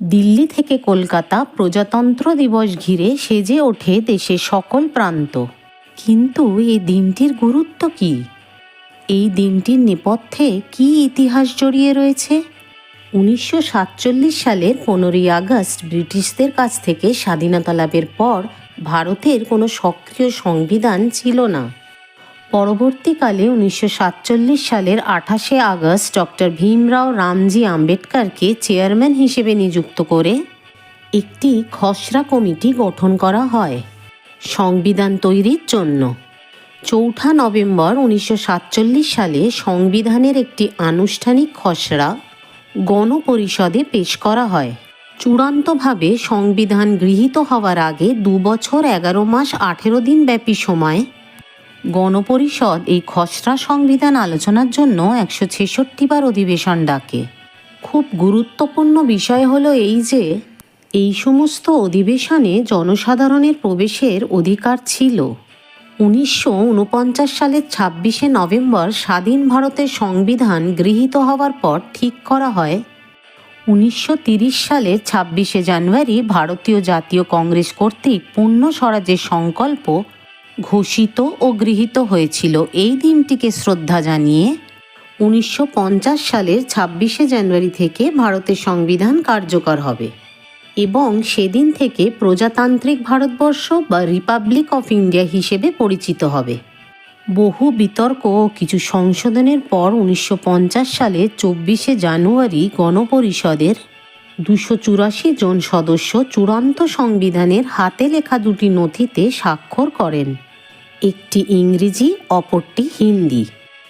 দিল্লি থেকে কলকাতা প্রজাতন্ত্র দিবস ঘিরে সেজে ওঠে দেশের সকল প্রান্ত। কিন্তু এই দিনটির গুরুত্ব কী? এই দিনটির নেপথ্যে কী ইতিহাস জড়িয়ে রয়েছে? উনিশশো সাতচল্লিশ সালের পনেরোই আগস্ট ব্রিটিশদের কাছ থেকে স্বাধীনতা লাভের পর ভারতের কোনো সক্রিয় সংবিধান ছিল না। পরবর্তীকালে উনিশশো সাতচল্লিশ সালের আঠাশে আগস্ট ডক্টর ভীমরাও রামজি আম্বেদকরকে চেয়ারম্যান হিসেবে নিযুক্ত করে একটি খসড়া কমিটি গঠন করা হয় সংবিধান তৈরির জন্য। চৌঠা নভেম্বর উনিশশো সাতচল্লিশ সালে সংবিধানের একটি আনুষ্ঠানিক খসড়া গণপরিষদে পেশ করা হয়। চূড়ান্তভাবে সংবিধান গৃহীত হওয়ার আগে দু বছর এগারো মাস আঠেরো দিন ব্যাপী সময় গণপরিষদ এই খসড়া সংবিধান আলোচনার জন্য একশো ছেষট্টি বার অধিবেশন ডাকে। খুব গুরুত্বপূর্ণ বিষয় হলো এই যে, এই সমস্ত অধিবেশনে জনসাধারণের প্রবেশের অধিকার ছিল। উনিশশো উনপঞ্চাশ সালের ছাব্বিশে নভেম্বর স্বাধীন ভারতের সংবিধান গৃহীত হওয়ার পর ঠিক করা হয়। উনিশশো তিরিশ সালের ছাব্বিশে জানুয়ারি ভারতীয় জাতীয় কংগ্রেস কর্তৃক পূর্ণ স্বরাজের সংকল্প ঘোষিত ও গৃহীত হয়েছিল। এই দিনটিকে শ্রদ্ধা জানিয়ে উনিশশো পঞ্চাশ সালের ছাব্বিশে জানুয়ারি থেকে ভারতের সংবিধান কার্যকর হবে এবং সেদিন থেকে প্রজাতান্ত্রিক ভারতবর্ষ বা রিপাবলিক অফ ইন্ডিয়া হিসেবে পরিচিত হবে। বহু বিতর্ক ও কিছু সংশোধনের পর উনিশশো সালে চব্বিশে জানুয়ারি গণপরিষদের দুশো চুরাশি জন সদস্য চূড়ান্ত সংবিধানের হাতে লেখা দুটি নথিতে স্বাক্ষর করেন। একটি ইংরেজি, অপরটি হিন্দি।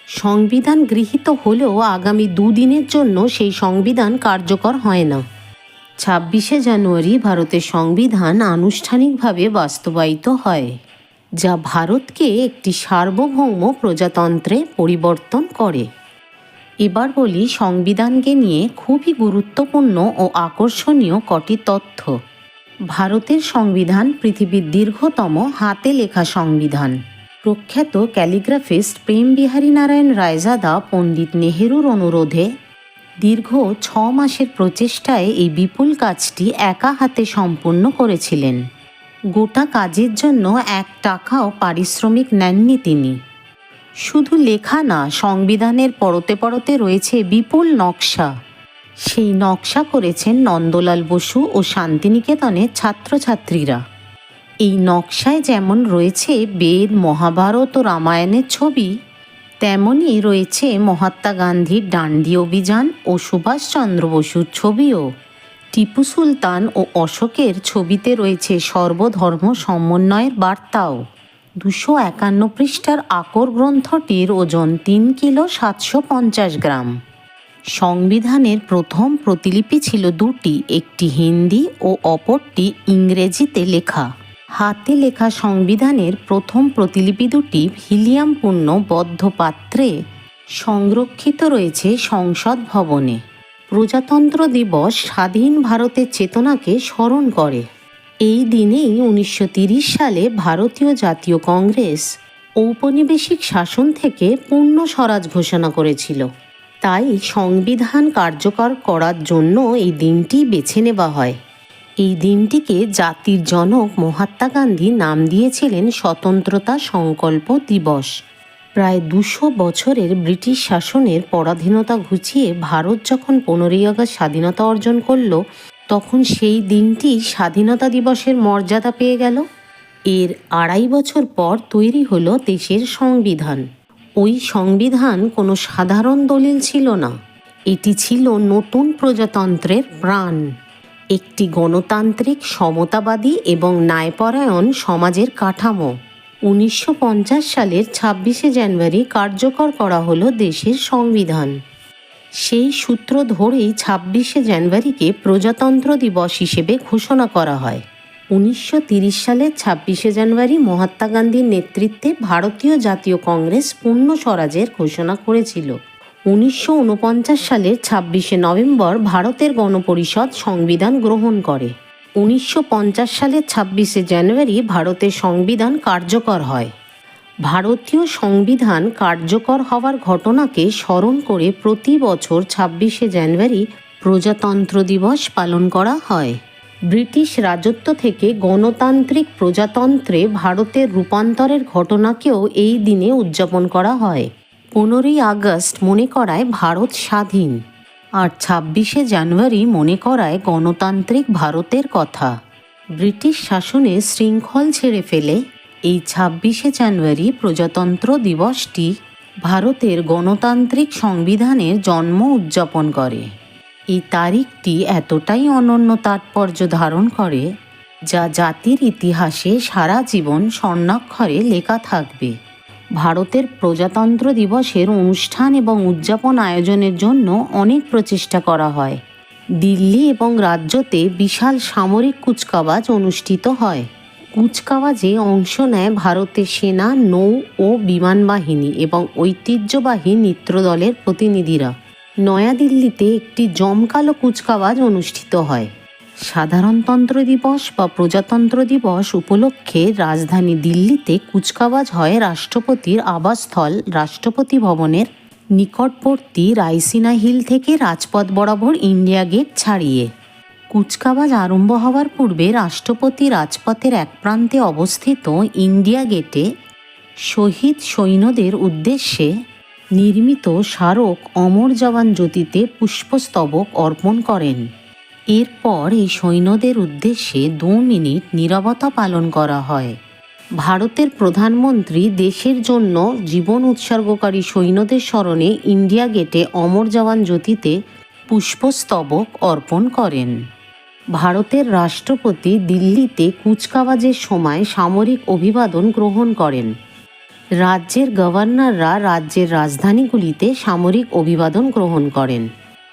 সংবিধান গৃহীত হলেও আগামী দুদিনের জন্য সেই সংবিধান কার্যকর হয় না। ছাব্বিশে জানুয়ারি ভারতের সংবিধান আনুষ্ঠানিকভাবে বাস্তবায়িত হয়, যা ভারতকে একটি সার্বভৌম প্রজাতন্ত্রে পরিবর্তন করে। এবার বলি সংবিধানকে নিয়ে খুবই গুরুত্বপূর্ণ ও আকর্ষণীয় কটি তথ্য। ভারতের সংবিধান পৃথিবীর দীর্ঘতম হাতে লেখা সংবিধান। প্রখ্যাত ক্যালিগ্রাফিস্ট প্রেম বিহারী নারায়ণ রায়জাদা পণ্ডিত নেহেরুর অনুরোধে দীর্ঘ ছ মাসের প্রচেষ্টায় এই বিপুল কাজটি একা হাতে সম্পূর্ণ করেছিলেন। গোটা কাজের জন্য এক টাকাও পারিশ্রমিক নেননি তিনি। শুধু লেখা না, সংবিধানের পরতে পরতে রয়েছে বিপুল নকশা। সেই নকশা করেছেন নন্দলাল বসু ও শান্তিনিকেতনের ছাত্রছাত্রীরা। এই নকশায় যেমন রয়েছে বেদ, মহাভারত ও রামায়ণের ছবি, তেমনই রয়েছে মহাত্মা গান্ধীর ডান্ডি অভিযান ও সুভাষচন্দ্র বসুর ছবিও। টিপু সুলতান ও অশোকের ছবিতে রয়েছে সর্বধর্ম সমন্বয়ের বার্তাও। দুশো একান্ন পৃষ্ঠার আকর গ্রন্থটির ওজন তিন কিলো সাতশো পঞ্চাশ গ্রাম। সংবিধানের প্রথম প্রতিলিপি ছিল দুটি, একটি হিন্দি ও অপরটি ইংরেজিতে লেখা। হাতে লেখা সংবিধানের প্রথম প্রতিলিপি দুটি হিলিয়ামপূর্ণ বদ্ধ পাত্রে সংরক্ষিত রয়েছে সংসদ ভবনে। প্রজাতন্ত্র দিবস স্বাধীন ভারতের চেতনাকে স্মরণ করে। এই দিনেই উনিশশো সালে ভারতীয় জাতীয় কংগ্রেস ঔপনিবেশিক শাসন থেকে পূর্ণ স্বরাজ ঘোষণা করেছিল। তাই সংবিধান কার্যকর করার জন্য এই দিনটি বেছে নেওয়া হয়। এই দিনটিকে জাতির জনক মহাত্মা গান্ধী নাম দিয়েছিলেন স্বতন্ত্রতা সংকল্প দিবস। প্রায় দুশো বছরের ব্রিটিশ শাসনের পরাধীনতা ঘুচিয়ে ভারত যখন পনেরোই আগস্ট স্বাধীনতা অর্জন করল, তখন সেই দিনটি স্বাধীনতা দিবসের মর্যাদা পেয়ে গেল। এর আড়াই বছর পর তৈরি হলো দেশের সংবিধান। ওই সংবিধান কোনো সাধারণ দলিল ছিল না। এটি ছিল নতুন প্রজাতন্ত্রের প্রাণ। একটি গণতান্ত্রিক, সমতাবাদী এবং ন্যায়পরায়ণ সমাজের কাঠামো। উনিশশো পঞ্চাশ সালের ছাব্বিশে জানুয়ারি কার্যকর করা হলো দেশের সংবিধান। সেই সূত্র ধরেই ছাব্বিশে জানুয়ারিকে প্রজাতন্ত্র দিবস হিসেবে ঘোষণা করা হয়। উনিশশো সালের ছাব্বিশে জানুয়ারি মহাত্মা গান্ধীর নেতৃত্বে ভারতীয় জাতীয় কংগ্রেস পূর্ণ স্বরাজের ঘোষণা করেছিল। উনিশশো ঊনপঞ্চাশ সালের ছাব্বিশে নভেম্বর ভারতের গণপরিষদ সংবিধান গ্রহণ করে। উনিশশো পঞ্চাশ সালের ছাব্বিশে জানুয়ারি ভারতের সংবিধান কার্যকর হয়। ভারতীয় সংবিধান কার্যকর হওয়ার ঘটনাকে স্মরণ করে প্রতি বছর ছাব্বিশে জানুয়ারি প্রজাতন্ত্র দিবস পালন করা হয়। ব্রিটিশ রাজত্ব থেকে গণতান্ত্রিক প্রজাতন্ত্রে ভারতের রূপান্তরের ঘটনাকেও এই দিনে উদযাপন করা হয়। পনেরোই আগস্ট মনে করায় ভারত স্বাধীন। আর ছাব্বিশে জানুয়ারি মনে করায় গণতান্ত্রিক ভারতের কথা। ব্রিটিশ শাসনে শৃঙ্খল ছেড়ে ফেলে এই ছাব্বিশে জানুয়ারি প্রজাতন্ত্র দিবসটি ভারতের গণতান্ত্রিক সংবিধানের জন্ম উদযাপন করে। এই তারিখটি এতটাই অনন্য তাৎপর্য ধারণ করে, যা জাতির ইতিহাসে সারা জীবন স্বর্ণাক্ষরে লেখা থাকবে। ভারতের প্রজাতন্ত্র দিবসের অনুষ্ঠান এবং উদযাপন আয়োজনের জন্য অনেক প্রচেষ্টা করা হয়। দিল্লি এবং রাজ্যতে বিশাল সামরিক কুচকাওয়াজ অনুষ্ঠিত হয়। কুচকাওয়াজে অংশ নেয় ভারতের সেনা, নৌ ও বিমান বাহিনী এবং ঐতিহ্যবাহী নৃত্যদলের প্রতিনিধিরা। নয়াদিল্লিতে একটি জমকালো কুচকাওয়াজ অনুষ্ঠিত হয়। সাধারণতন্ত্র দিবস বা প্রজাতন্ত্র দিবস উপলক্ষে রাজধানী দিল্লিতে কুচকাওয়াজ হয় রাষ্ট্রপতির আবাসস্থল রাষ্ট্রপতি ভবনের নিকটবর্তী রাইসিনা হিল থেকে রাজপথ বরাবর ইন্ডিয়া গেট ছাড়িয়ে। কুচকাওয়াজ আরম্ভ হওয়ার পূর্বে রাষ্ট্রপতি রাজপথের এক প্রান্তে অবস্থিত ইন্ডিয়া গেটে শহীদ সৈন্যদের উদ্দেশ্যে নির্মিত স্মারক অমর জওয়ান জ্যোতিতে পুষ্পস্তবক অর্পণ করেন। এরপর এই সৈন্যদের উদ্দেশ্যে দু মিনিট নীরবতা পালন করা হয়। ভারতের প্রধানমন্ত্রী দেশের জন্য জীবন উৎসর্গকারী সৈন্যদের স্মরণে ইন্ডিয়া গেটে অমর জওয়ান জ্যোতিতে পুষ্পস্তবক অর্পণ করেন। ভারতের রাষ্ট্রপতি দিল্লিতে কুচকাওয়াজের সময় সামরিক অভিবাদন গ্রহণ করেন। রাজ্যের গভর্নররা রাজ্যের রাজধানীগুলিতে সামরিক অভিবাদন গ্রহণ করেন।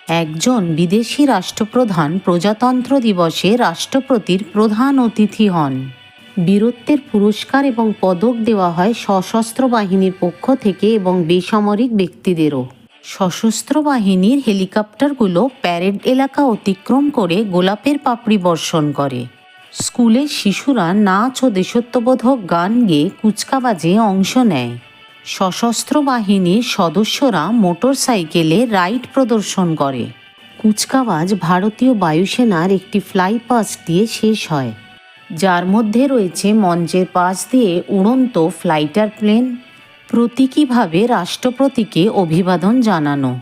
একজন বিদেশি রাষ্ট্রপ্রধান প্রজাতন্ত্র দিবসে রাষ্ট্রপতির প্রধান অতিথি হন। বীরত্বের পুরস্কার এবং পদক দেওয়া হয় সশস্ত্র বাহিনীর পক্ষ থেকে এবং বেসামরিক ব্যক্তিদেরও। সশস্ত্র বাহিনীর হেলিকপ্টারগুলো প্যারেড এলাকা অতিক্রম করে গোলাপের পাপড়ি বর্ষণ করে। স্কুলের শিশুরা নাচ ও দেশত্ববোধক গান গেয়ে কুচকাবাজে অংশ নেয়। সশস্ত্র বাহিনীর সদস্যরা মোটর সাইকেলে রাইড প্রদর্শন করে। কুচকাওয়াজ ভারতীয় বায়ুসেনার একটি ফ্লাই পাস দিয়ে শেষ হয়। যার মধ্যে রয়েছে মঞ্চের পাশ দিয়ে উড়ন্ত ফ্লাইটার প্লেন, প্রতীকীভাবে রাষ্ট্রপতিকে অভিবাদন জানানো।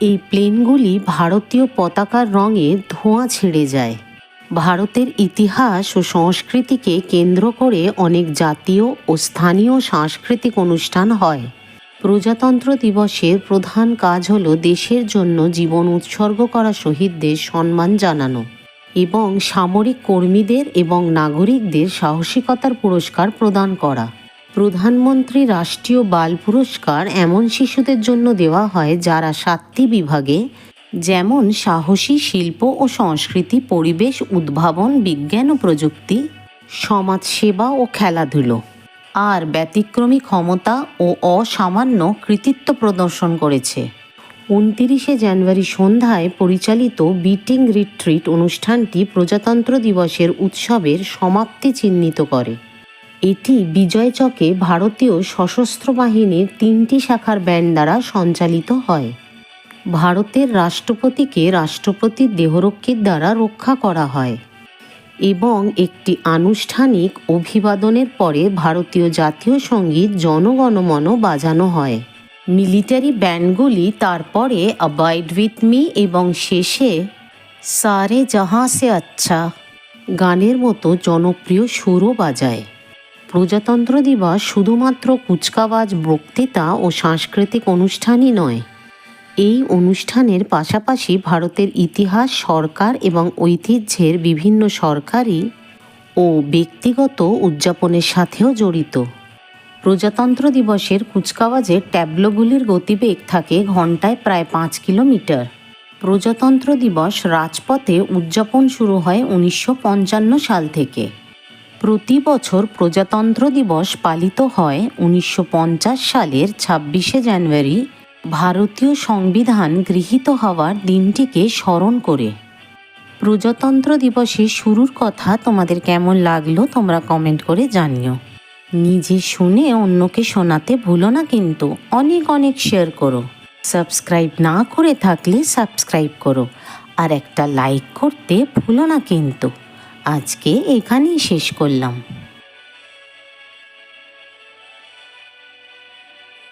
এই প্লেনগুলি ভারতীয় পতাকার রঙে ধোঁয়া ছেড়ে যায়। ভারতের ইতিহাস ও সংস্কৃতিকে কেন্দ্র করে অনেক জাতীয় ও স্থানীয় সাংস্কৃতিক অনুষ্ঠান হয়। প্রজাতন্ত্র দিবসের প্রধান কাজ হল দেশের জন্য জীবন উৎসর্গ করা শহীদদের সম্মান জানানো এবং সামরিক কর্মীদের এবং নাগরিকদের সাহসিকতার পুরস্কার প্রদান করা। প্রধানমন্ত্রী রাষ্ট্রীয় বাল পুরস্কার এমন শিশুদের জন্য দেওয়া হয় যারা সাতটি বিভাগে যেমন সাহসী শিল্প ও সংস্কৃতি, পরিবেশ, উদ্ভাবন, বিজ্ঞান ও প্রযুক্তি, সমাজসেবা ও খেলাধুলো। আর ব্যতিক্রমী ক্ষমতা ও অসামান্য কৃতিত্ব প্রদর্শন করেছে। উনতিরিশে জানুয়ারি সন্ধ্যায় পরিচালিত বিটিং রিট্রিট অনুষ্ঠানটি প্রজাতন্ত্র দিবসের উৎসবের সমাপ্তি চিহ্নিত করে। এটি বিজয় চকে ভারতীয় সশস্ত্র বাহিনীর তিনটি শাখার ব্যান্ড দ্বারা সঞ্চালিত হয়। ভারতের রাষ্ট্রপতিকে রাষ্ট্রপতির দেহরক্ষীর দ্বারা রক্ষা করা হয় এবং একটি আনুষ্ঠানিক অভিবাদনের পরে ভারতীয় জাতীয় সংগীত জনগণমন বাজানো হয়। মিলিটারি ব্যান্ডগুলি তারপরে অ্যাবাইড উইথ মি এবং শেষে সারে জাহাঁ সে আচ্ছা গানের মতো জনপ্রিয় সুরও বাজায়। প্রজাতন্ত্র দিবস শুধুমাত্র কুচকাওয়াজ, বক্তৃতা ও সাংস্কৃতিক অনুষ্ঠানই নয়। এই অনুষ্ঠানের পাশাপাশি ভারতের ইতিহাস, সরকার এবং ঐতিহ্যের বিভিন্ন সরকারি ও ব্যক্তিগত উদযাপনের সাথেও জড়িত। প্রজাতন্ত্র দিবসের কুচকাওয়াজের ট্যাবলোগুলির গতিবেগ থাকে ঘন্টায় প্রায় পাঁচ কিলোমিটার। প্রজাতন্ত্র দিবস রাজপথে উদযাপন শুরু হয় উনিশশো পঞ্চান্ন সাল থেকে। প্রতি বছর প্রজাতন্ত্র দিবস পালিত হয় উনিশশো পঞ্চাশ সালের ছাব্বিশে জানুয়ারি ভারতীয় সংবিধান গৃহীত হওয়ার দিনটিকে স্মরণ করে। প্রজাতন্ত্র দিবসের শুরুর কথা তোমাদের কেমন লাগল তোমরা কমেন্ট করে জানিও। নিজে শুনে অন্যকে শোনাতে ভুলো না কিন্তু অনেক অনেক শেয়ার করো। সাবস্ক্রাইব না করে থাকলে সাবস্ক্রাইব করো। আর একটা লাইক করতে ভুলো না কিন্তু। আজকে এখানেই শেষ করলাম।